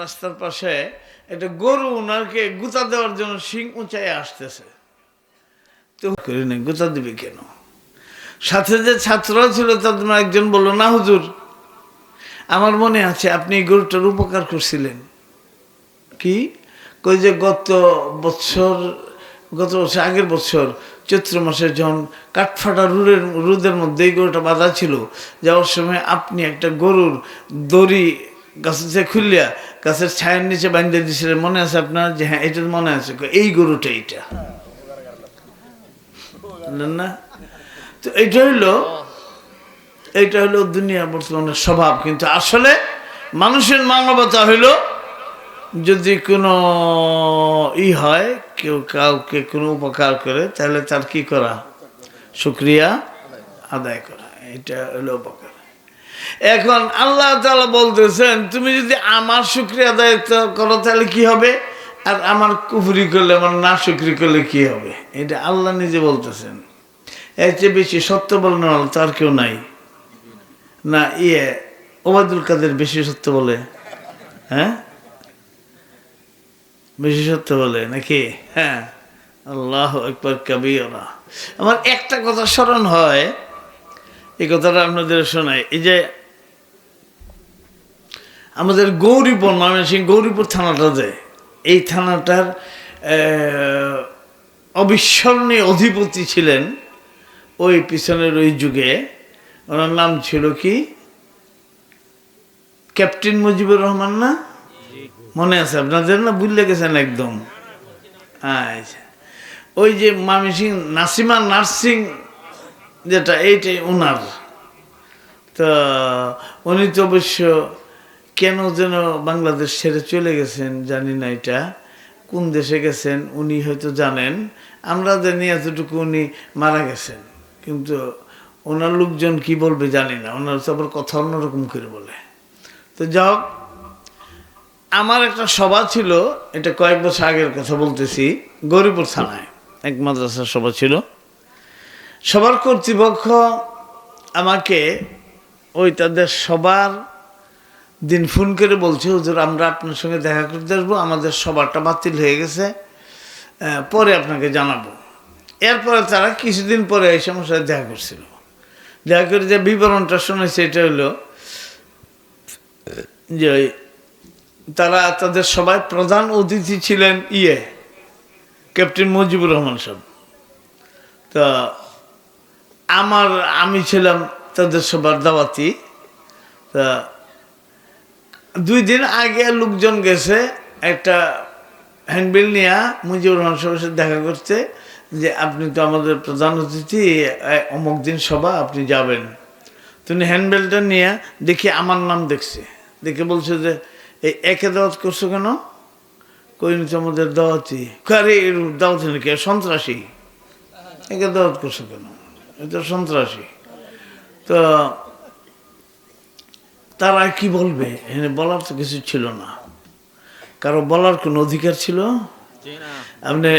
রাস্তার পাশে একটা গরু ওনাকে গুতা দেওয়ার জন্য শিং উঁচাই আসতেছে। তো করে নেই, গুতা দিবে কেন? সাথে যে ছাত্ররা ছিল তাদের একজন বলল, না হুজুর, আমার মনে আছে আপনি এই গরুটার উপকার করছিলেন। কি? কই যে গত বছর গত বছর, আগের বছর, চৈত্র মাসে যখন কাঠফাটা রুদের রোদের মধ্যে এই গরুটা বাঁধা ছিল, যাওয়ার সময় আপনি একটা গরুর দড়ি থেকে খুললিয়া গাছের ছায়ের নিচে বান্ধে দিয়েছিলেন মনে আছে আপনার? যে হ্যাঁ এটা মনে আছে। এই গরুটা এইটা। না? তো এইটা হইল, এইটা হলো দুনিয়া বর্তমানে স্বভাব। কিন্তু আসলে মানুষের মানবতা হইল, যদি কোনো ই হয়, কেউ কাউকে কোনো উপকার করে, তাহলে তার কি করা? শুক্রিয়া আদায় করা। এটা হলো এখন আল্লাহ তালা বলতেছেন, তুমি যদি আমার শুক্রিয়া আদায় তো- করো তাহলে কি হবে? আর আমার কুফরি করলে, আমার না শুক্রি করলে কি হবে? এটা আল্লাহ নিজে বলতেছেন। এর চেয়ে বেশি সত্য বলেন তার কেউ নাই। না ইয়ে ওবায়দুল কাদের বেশি সত্য বলে? হ্যাঁ? বেশি সত্য বলে নাকি? হ্যাঁ। আল্লাহ একবার কবিরা। আমার একটা কথা স্মরণ হয়, এই কথাটা আপনাদের শোনাই। এই যে আমাদের গৌরীপুর ময়মনসিং গৌরীপুর থানাটা যে, এই থানাটার অবিস্মরণীয় অধিপতি ছিলেন ওই পিছনের ওই যুগে। ওনার নাম ছিল কি? ক্যাপ্টেন মুজিবুর রহমান না? মনে আছে আপনাদের না ভুলে গেছেন একদম। আচ্ছা। ওই যে মামি সিং, নাসিমা নার্সিং যেটা, এইটাই ওনার। তো উনি তো অবশ্য কেন যেন বাংলাদেশ ছেড়ে চলে গেছেন জানি না এটা। কোন দেশে গেছেন উনি হয়তো জানেন। আমরা জানি এতটুকু উনি মারা গেছেন। কিন্তু ওনার লোকজন কি বলবে জানি না। ওনার তো আবার কথা অন্যরকম করে বলে। তো যাও আমার একটা সভা ছিল, এটা কয়েক বছর আগের কথা বলতেছি, গরিপুর থানায়, এক মাদ্রাসার সভা ছিল। সবার কর্তৃপক্ষ আমাকে ওই তাদের সবার দিন ফোন করে বলছে, হুজুর, আমরা আপনার সঙ্গে দেখা করতে আসব, আমাদের সবারটা বাতিল হয়ে গেছে পরে আপনাকে জানাব। এরপরে তারা কিছুদিন পরে এই সমস্যায় দেখা করছিল। দেখা করে যে বিবরণটা শুনেছে, এটা হলো, যে তারা তাদের সবাই প্রধান অতিথি ছিলেন ইয়ে ক্যাপ্টেন মুজিবুর রহমান সাহেব। তা আমার আমি ছিলাম তাদের সবার দাওয়াতি। তা দুই দিন আগে লোকজন গেছে, একটা হ্যান্ডবিল নিয়ে মুজিবুর রহমান সাথে দেখা করতে, যে আপনি তো আমাদের প্রধান অতিথি অমুক দিন সভা, আপনি যাবেন। তুমি হ্যান্ডবেলটা নিয়ে দেখি আমার নাম দেখছে। দেখে বলছে যে, এই একে দাওয়াত করছ কেন? কইনি তো আমাদের দাওয়াতি। কারে এর দাওয়াতি নাকি? সন্ত্রাসী। একে দাওয়াত করছ কেন? এটা সন্ত্রাসী। তো তারা কি বলবে? এখানে বলার তো কিছু ছিল না। কারও বলার কোনো অধিকার ছিল? আপনি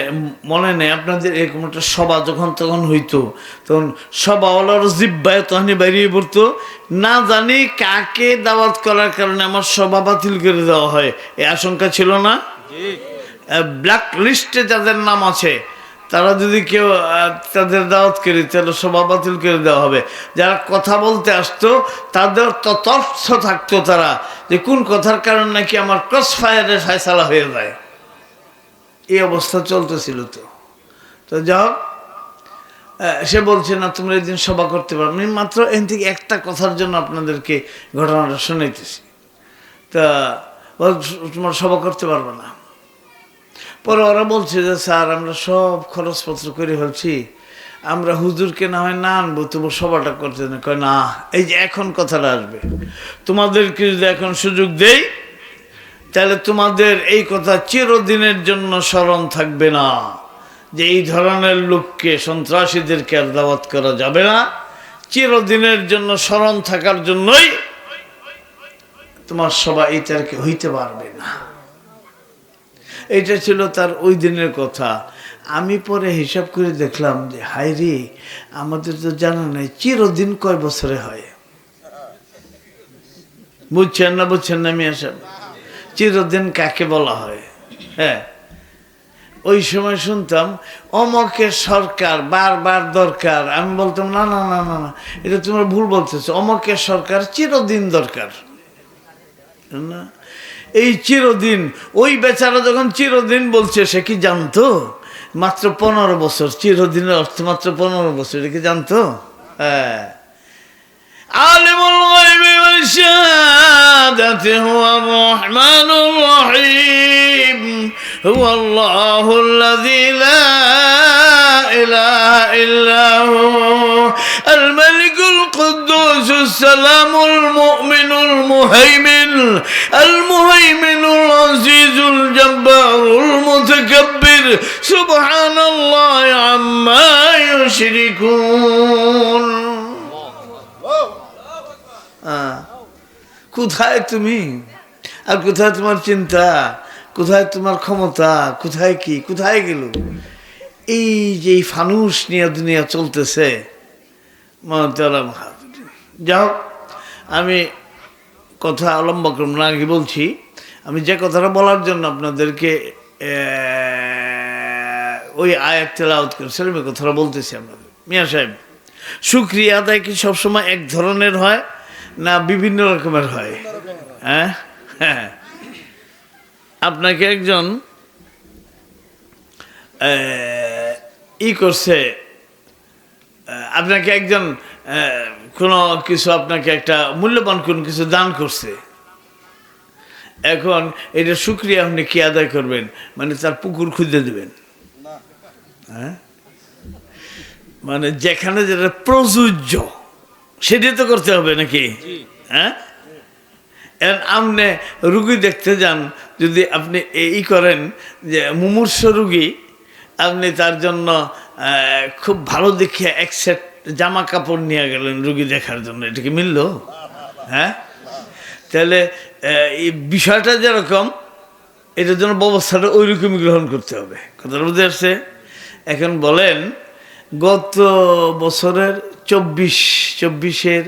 মনে নেই আপনাদের এরকম একটা সভা যখন তখন হইতো তখন সভাওয়ালার জিব্বায় তখনই বেরিয়ে পড়তো। না জানি কাকে দাওয়াত করার কারণে আমার সভা বাতিল করে দেওয়া হয় এই আশঙ্কা ছিল না? ব্ল্যাক লিস্টে যাদের নাম আছে তারা যদি কেউ তাদের দাওয়াত করে তাহলে সভা বাতিল করে দেওয়া হবে। যারা কথা বলতে আসতো, তাদের তথ্য থাকতো তারা যে, কোন কথার কারণ নাকি আমার ক্রস ফায়ারের ফয়সালা হয়ে যায়। এই অবস্থা চলতেছিল তো। তো যাও সে বলছে, না, তোমরা এই দিন সভা করতে পারো আমি মাত্র এখান থেকে একটা কথার জন্য আপনাদেরকে ঘটনাটা শুনাইতেছি। তা তোমরা সভা করতে পারবে না? পরে ওরা বলছে যে, স্যার, আমরা সব খরচপত্র করে ফেলছি। আমরা হুজুরকে না হয় না আনব, তবু সভাটা করতে না কয়, না, এই যে এখন কথাটা আসবে। তোমাদেরকে যদি এখন সুযোগ দেই, তাহলে তোমাদের এই কথা চিরদিনের জন্য স্মরণ থাকবে না, যে এই ধরনের লোককে, সন্ত্রাসীদেরকে আর দাওয়াত করা যাবে না। চিরদিনের জন্য স্মরণ থাকার জন্যই তোমার সবাই তারিখে হইতে পারবে না। এটা ছিল তার ওই দিনের কথা। আমি পরে হিসাব করে দেখলাম যে হাই রে, আমাদের তো জানা নাই, চিরদিন কয় বছরে হয়? বুঝছেন না বুঝছেন না আমি আসব চিরদিন কাকে বলা হয়? হ্যাঁ। ওই সময় শুনতাম, অমকের সরকার বারবার দরকার। আমি বলতাম, না না না না না, এটা তোমরা ভুল বলতেছো। অমকের সরকার চিরদিন দরকার। না? এই চিরদিন ওই বেচারা যখন চিরদিন বলছে সে কি জানতো মাত্র পনেরো বছর চিরদিনের অর্থ মাত্র পনেরো বছর এটা কি জানতো হ্যাঁ عالم الغيب والشهادة هو الرحمن الرحيم هو الله الذي لا إله إلا هو الملك القدوس السلام المؤمن المهيمن المهيمن العزيز الجبار المتكبر سبحان الله عما يشركون আহ, কোথায় তুমি আর কোথায় তোমার চিন্তা কোথায় তোমার ক্ষমতা কোথায় কি কোথায় গেল এই যে এই ফানুস নিয়ে দুনিয়া চলতেছে মহাতারাম যাও, আমি কথা অবলম্ব করব না, আগে বলছি, আমি যে কথাটা বলার জন্য আপনাদেরকে ওই আয়াত তেলাওয়াত করেছিলাম ওই কথাটা বলতেছি আপনাদের। মিয়া সাহেব সুক্রিয়া আদায় কি সবসময় এক ধরনের হয় না বিভিন্ন রকমের হয়? হ্যাঁ? হ্যাঁ। আপনাকে একজন ই করছে, আপনাকে একজন কোনো কিছু আপনাকে একটা মূল্যবান কোনো কিছু দান করছে। এখন এটা সুক্রিয়া আপনি কি আদায় করবেন? মানে তার পুকুর খুঁজে দেবেন। হ্যাঁ? মানে যেখানে যেটা প্রযোজ্য সেটাই তো করতে হবে নাকি? হ্যাঁ? আপনি রুগী দেখতে যান যদি আপনি এই করেন যে মুমূর্ষ রুগী আপনি তার জন্য খুব ভালো দেখে এক সেট জামা কাপড় নিয়ে গেলেন রুগী দেখার জন্য। এটা কি মিলল? হ্যাঁ? তাহলে এই বিষয়টা যেরকম, এটার জন্য ব্যবস্থাটা ওই রকমই গ্রহণ করতে হবে। কথাটা বুঝতে পারছে? এখন বলেন, গত বছরের চব্বিশ, চব্বিশের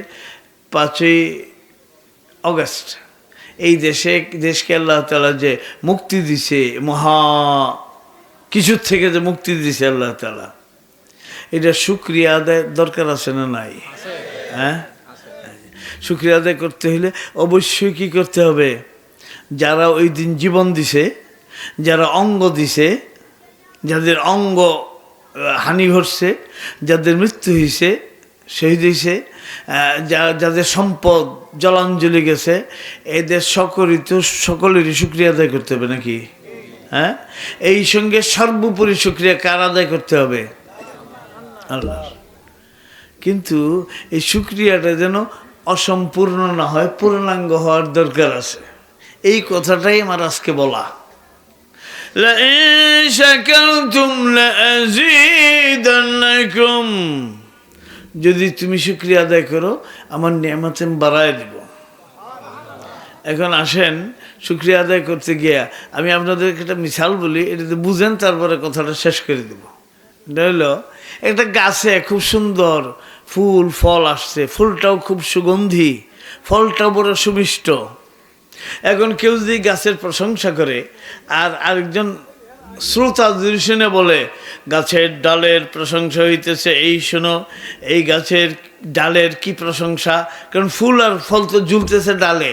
পাঁচই অগস্ট, এই দেশে, দেশকে আল্লাহ তালা যে মুক্তি দিছে, মহা কিছুর থেকে যে মুক্তি দিছে আল্লাহ তালা এটা সুক্রিয়া আদায় দরকার আছে না নাই? হ্যাঁ? সুক্রিয়া আদায় করতে হলে অবশ্যই কি করতে হবে? যারা ওই দিন জীবন দিছে, যারা অঙ্গ দিছে, যাদের অঙ্গ হানি ঘটছে, যাদের মৃত্যু হয়েছে শহীদ হয়েছে যা- যাদের সম্পদ জলাঞ্জলি গেছে, এদের সকলই তো সকলেরই সুক্রিয়া আদায় করতে হবে নাকি? হ্যাঁ এই সঙ্গে সর্বোপরি সুক্রিয়া কার আদায় করতে হবে আল্লাহ কিন্তু এই সুক্রিয়াটা যেন অসম্পূর্ণ না হয় পূর্ণাঙ্গ হওয়ার দরকার আছে এই কথাটাই আমার আজকে বলা لئن شكرتم لأزيدنكم যদি তুমি শুক্রিয়া আদায় করো আমার নিয়ামত আমি বাড়ায় দিব এখন আসেন শুক্রিয়া আদায় করতে গিয়া আমি আপনাদেরকে একটা মিশাল বলি, এটা এটাতে বুঝেন, তারপরে কথাটা শেষ করে দেব। হলো, একটা গাছে খুব সুন্দর ফুল, ফল আসছে, ফুলটাও খুব সুগন্ধি, ফলটাও বড় সুমিষ্ট। এখন কেউ যদি গাছের প্রশংসা করে, আর আরেকজন শ্রোতা যদি শুনে বলে, গাছের ডালের প্রশংসা হইতেছে, এই শোনো, এই গাছের ডালের কি প্রশংসা? কারণ ফুল আর ফল তো ঝুলতেছে ডালে।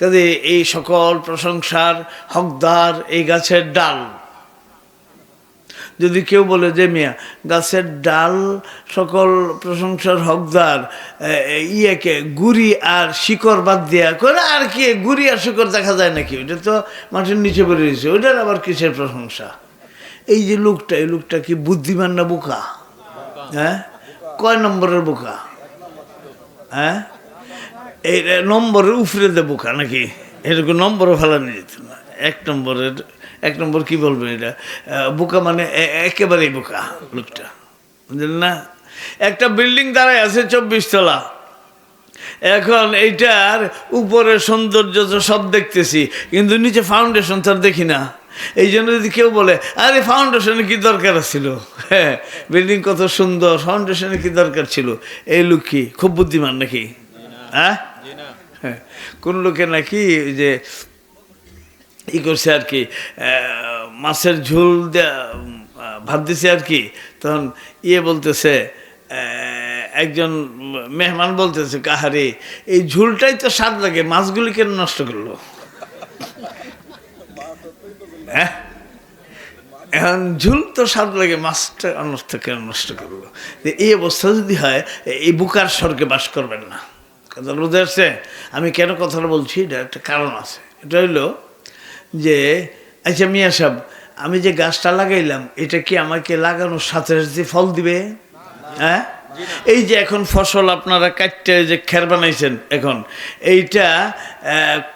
কাজে এই সকল প্রশংসার হকদার এই গাছের ডাল। যদি কেউ বলে যে মিয়া, গাছের ডাল সকল প্রশংসার হকদার ইয়েকে গুড়ি আর শিকড় বাদ দেয়া করে আর কি গুড়ি আর শিকড় দেখা যায় নাকি? ওইটা তো মাটির নিচে পড়ে রয়েছে, ওইটার আবার কিসের প্রশংসা? এই যে লোকটা, এই লোকটা কি বুদ্ধিমান না বোকা? হ্যাঁ? কয় নম্বরের বোকা? হ্যাঁ? এই নম্বরের উফরে দে বোকা নাকি? এরকম নম্বরও ফেলানো যেত না। এক নম্বরের, এক নম্বর কি বলবেন এটা? বোকা মানে একেবারেই বোকা লোকটা, বুঝলেন না? একটা বিল্ডিং দাঁড়ায় আছে চব্বিশ তলা। এখন এইটার উপরে সৌন্দর্য তো সব দেখতেছি, কিন্তু নিচে ফাউন্ডেশন তো আর দেখি না। এই জন্য যদি কেউ বলে, আরে ফাউন্ডেশনে কি দরকার ছিল? হ্যাঁ বিল্ডিং কত সুন্দর ফাউন্ডেশনে কি দরকার ছিল? এই লোক কি? খুব বুদ্ধিমান নাকি? হ্যাঁ? হ্যাঁ। কোন লোকে নাকি ওই যে ই করছে আর কি মাছের ঝোল ভাত দিছে আর কি তখন ইয়ে বলতেছে একজন মেহমান বলতেছে কাহারে এই ঝুলটাই তো স্বাদ লাগে মাছগুলি কেন নষ্ট করল? হ্যাঁ? এখন ঝুল তো স্বাদ লাগে মাছটা নষ্ট কেন নষ্ট করল? এই অবস্থা যদি হয় এই বুকার স্বর্গে বাস করবেন না। কথা বুঝতে পারছে আমি কেন কথাটা বলছি? এটা একটা কারণ আছে। এটা হইল যে আচ্ছা মিয়া সাহেব আমি যে গাছটা লাগাইলাম এটা কি আমাকে লাগানোর সাথে সাথে ফল দিবে? হ্যাঁ? এই যে এখন ফসল আপনারা কাটতে যে খের বানাইছেন এখন এইটা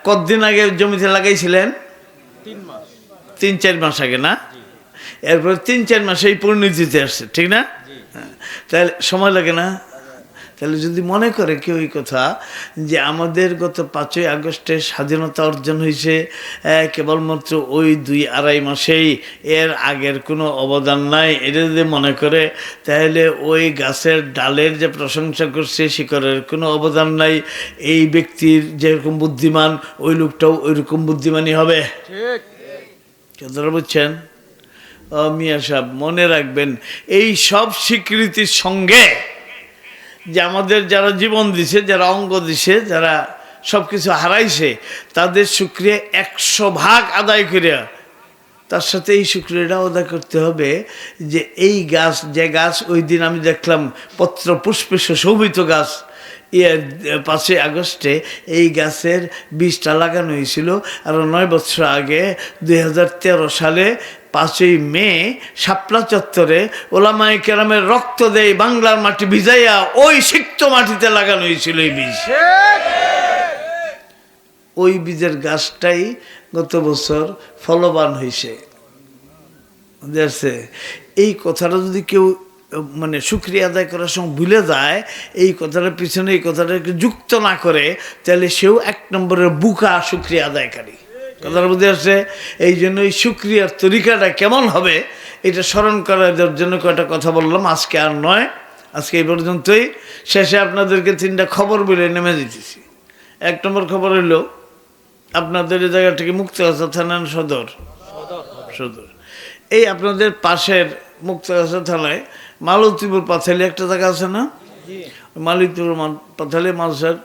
কতদিন আগে জমিতে লাগাইছিলেন? তিন চার মাস আগে না? এরপর তিন চার মাসে এই পরিণতিতে আসছে ঠিক না? হ্যাঁ। তাহলে সময় লাগে না? তাহলে যদি মনে করে কেউ এই কথা যে আমাদের গত পাঁচই আগস্টে স্বাধীনতা অর্জন হয়েছে কেবলমাত্র ওই দুই আড়াই মাসেই এর আগের কোনো অবদান নাই এটা যদি মনে করে তাহলে ওই গাছের ডালের যে প্রশংসা করছে শিকড়ের কোনো অবদান নাই এই ব্যক্তির যেরকম বুদ্ধিমান ওই লোকটাও ওইরকম বুদ্ধিমানই হবে। কথাটা বুঝছেন? ও মিয়া সাহেব মনে রাখবেন এই সব স্বীকৃতির সঙ্গে যে আমাদের যারা জীবন দিছে, যারা অঙ্গ দিছে, যারা সব কিছু হারাইছে, তাদের সুক্রিয়া একশো ভাগ আদায় করিয়া তার সাথে এই শুক্রিয়াটাও আদায় করতে হবে যে এই গাছ, যে গাছ ওই দিন আমি দেখলাম পত্র পুষ্পে সুশোভিত গাছ ইয়ে পাঁচই আগস্টে এই গাছের বীজটা লাগানো হয়েছিল। আর নয় বছর আগে দু হাজার তেরো সালে পাঁচই মে শাপলা চত্বরে ওলামাই কেরামের রক্ত দেয় বাংলার মাটি ভিজাইয়া ওই সিক্ত মাটিতে লাগানো হয়েছিল এই বীজ। ওই বীজের গাছটাই গত বছর ফলবান হয়েছে। এই কথাটা যদি কেউ মানে সুক্রিয়া আদায় করার সময় ভুলে যায়, এই কথাটার পিছনে এই কথাটাকে যুক্ত না করে, তাহলে সেও এক নম্বরের বুকা সুক্রিয়া আদায়কারী। কথাটা বুঝতে আসছে এই জন্য এই সুক্রিয়ার তরিকাটা কেমন হবে এটা স্মরণ করার জন্য কয়েকটা কথা বললাম আজকে আর নয় আজকে এই পর্যন্তই। শেষে আপনাদেরকে তিনটা খবর বলে নেমে দিতেছি এক নম্বর খবর হলো আপনাদের এই জায়গা থেকে মুক্তগাছা থানা না সদর। সদর। এই আপনাদের পাশের মুক্তগাছা থানায় মালতীপুর পাথালি একটা জায়গা আছে না? মালতীপুর পাথালি মানুষের